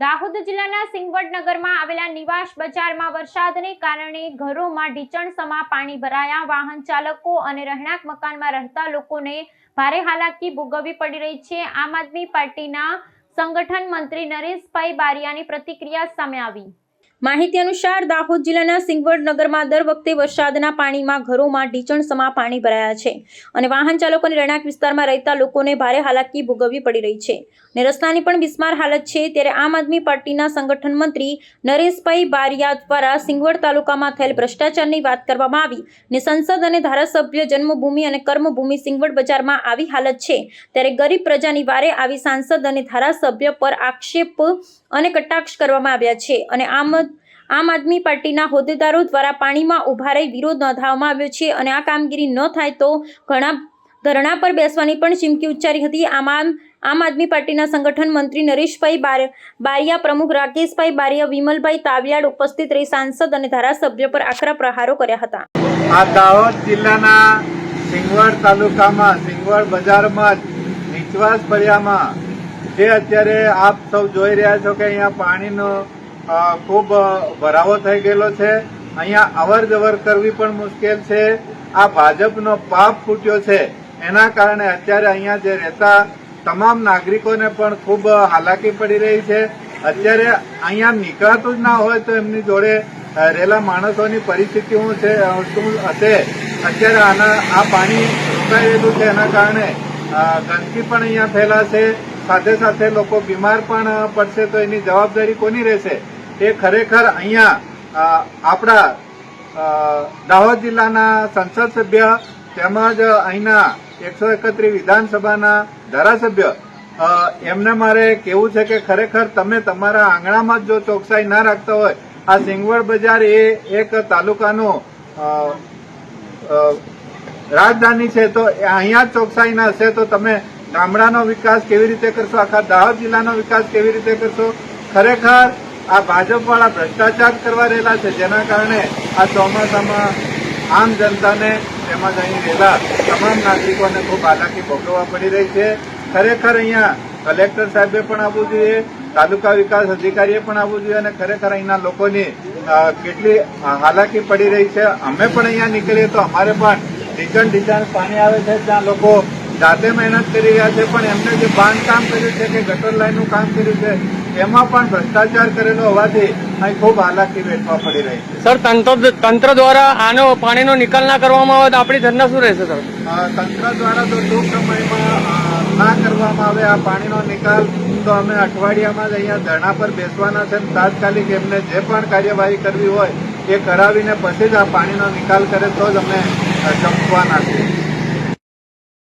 દાહોદ જિલ્લાના સિંગવડ નગરમાં આવેલા નિવાસ બજારમાં વરસાદને કારણે ઘરોમાં ઢીચણસમા પાણી ભરાયા. વાહન ચાલકો અને રહેણાંક મકાનમાં રહેતા લોકોને ભારે હાલાકી ભોગવવી પડી રહી છે. આમ આદમી પાર્ટીના સંગઠન મંત્રી નરેશભાઈ બારિયાની પ્રતિક્રિયા સામે આવી. માહિતી અનુસાર, દાહોદ જિલ્લાના સિંગવડ નગરમાં દર વખતે વરસાદના પાણીમાં ઘરોમાં ઢીચણસમા પાણી ભરાયા છે અને વાહન ચાલકોને રહેણાંક વિસ્તારમાં રહેતા લોકોને ભારે હાલાકી ભોગવવી પડી રહી છે. અને રસ્તાની પણ બિસ્માર હાલત છે, ત્યારે આમ આદમી પાર્ટીના સંગઠન મંત્રી નરેશભાઈ બારિયા દ્વારા સિંગવડ તાલુકામાં થયેલ ભ્રષ્ટાચારની વાત કરવામાં આવી ને સંસદ અને ધારાસભ્ય જન્મભૂમિ અને કર્મભૂમિ સિંગવડ બજારમાં આવી હાલત છે. ત્યારે ગરીબ પ્રજાની વારે આવી સાંસદ અને ધારાસભ્ય પર આક્ષેપ અને કટાક્ષ કરવામાં આવ્યા છે અને આમ આમ આદમી પાર્ટીના હોદ્દેદારો દ્વારા પાણીમાં ઊભા રહી વિરોધ નોંધાવવામાં આવ્યો છે અને આ કામગીરી ન થાય તો ઘણા ધરણા પર બેસવાની પણ ચીમકી ઉચ્ચારી હતી. આમાં આમ આદમી પાર્ટીના સંગઠન મંત્રી નરેશભાઈ બારિયા પ્રમુખ રાકેશભાઈ બારિયા, વિમલભાઈ તાવિયાડ ઉપસ્થિત રહી સાંસદ અને ધારાસભ્ય પર આકરા પ્રહારો કર્યા હતા. આ દાહોદ જિલ્લાના સિંગવડ તાલુકામાં, સિંગવડ બજારમાં નીચવાસ ફળિયામાં જે અત્યારે આપ સૌ જોઈ રહ્યા છો કે અહીંયા પાણીનો ખૂબ ભરાવો થઈ ગયેલો છે. અહીંયા અવર જવર કરવી પણ મુશ્કેલ છે. આ ભાજપનો પાપ ફૂટ્યો છે. એના કારણે અત્યારે અહીંયા જે રહેતા તમામ નાગરિકોને પણ ખૂબ હાલાકી પડી રહી છે. અત્યારે અહીંયા નીકળાતું જ ના હોય તો એમની જોડે રહેલા માણસોની પરિસ્થિતિ શું છે શું હશે? અત્યારે આના, આ પાણી રોકાયેલું છે એના કારણે ગંદકી પણ અહીંયા ફેલાશે. સાથે સાથે લોકો બીમાર પણ પડશે તો એની જવાબદારી કોની રહેશે? એ ખરેખર અહીંયા આપણા દાહોદ જિલ્લાના સંસદ સભ્ય તેમજ અહીંના એકસો એકત્રીસ વિધાનસભાના ધારાસભ્ય એમને મારે કેવું છે કે ખરેખર તમે તમારા આંગણામાં જ ચોકસાઈ ના રાખતા હોય, આ સિંગવડ બજાર એ એક તાલુકાનું રાજધાની છે, તો અહીંયા ચોકસાઈ ના હશે, તો તમે ગામડાનો વિકાસ કેવી રીતે કરશો? આખા દાહોદ જિલ્લાનો વિકાસ કેવી રીતે કરશો? ખરેખર આ ભાજપવાળા ભ્રષ્ટાચાર કરવા રહેલા છે. જેના કારણે આ ચોમાસામાં આમ જનતાને તેમજ અહીં રહેલા તમામ નાગરિકોને ખૂબ હાલાકી ભોગવવા પડી રહી છે. ખરેખર અહીંયા કલેક્ટર સાહેબે પણ આવવું જોઈએ, તાલુકા વિકાસ અધિકારીએ પણ આવવું જોઈએ અને ખરેખર અહીંના લોકોની કેટલી હાલાકી પડી રહી છે. અમે પણ અહીંયા નીકળીએ તો અમારે પણ ડિઝન ડિઝાઇન પાણી આવે છે. ત્યાં લોકો જાતે મહેનત કરી રહ્યા છે. પણ એમને જે બાંધકામ કર્યું છે કે ગટર લાઈનનું કામ કર્યું છે એમાં પણ ભ્રષ્ટાચાર કરેલો હોવાથી અહીં ખૂબ હાલાકી વેઠવા પડી રહી છે. સર તંત્ર તંત્ર દ્વારા આનો પાણીનો નિકાલ ના કરવામાં આવે તો આપણી ધરના શું રહેશે સર? તંત્ર દ્વારા તો ટૂંક સમયમાં ના કરવામાં આવે આ પાણીનો નિકાલ તો અમે અઠવાડિયામાં જ અહીંયા ધરણા પર બેસવાના છે તાત્કાલિક એમને જે પણ કાર્યવાહી કરવી હોય એ કરાવીને પછી જ આ પાણીનો નિકાલ કરે તો જ અમે ચમકવાના છીએ.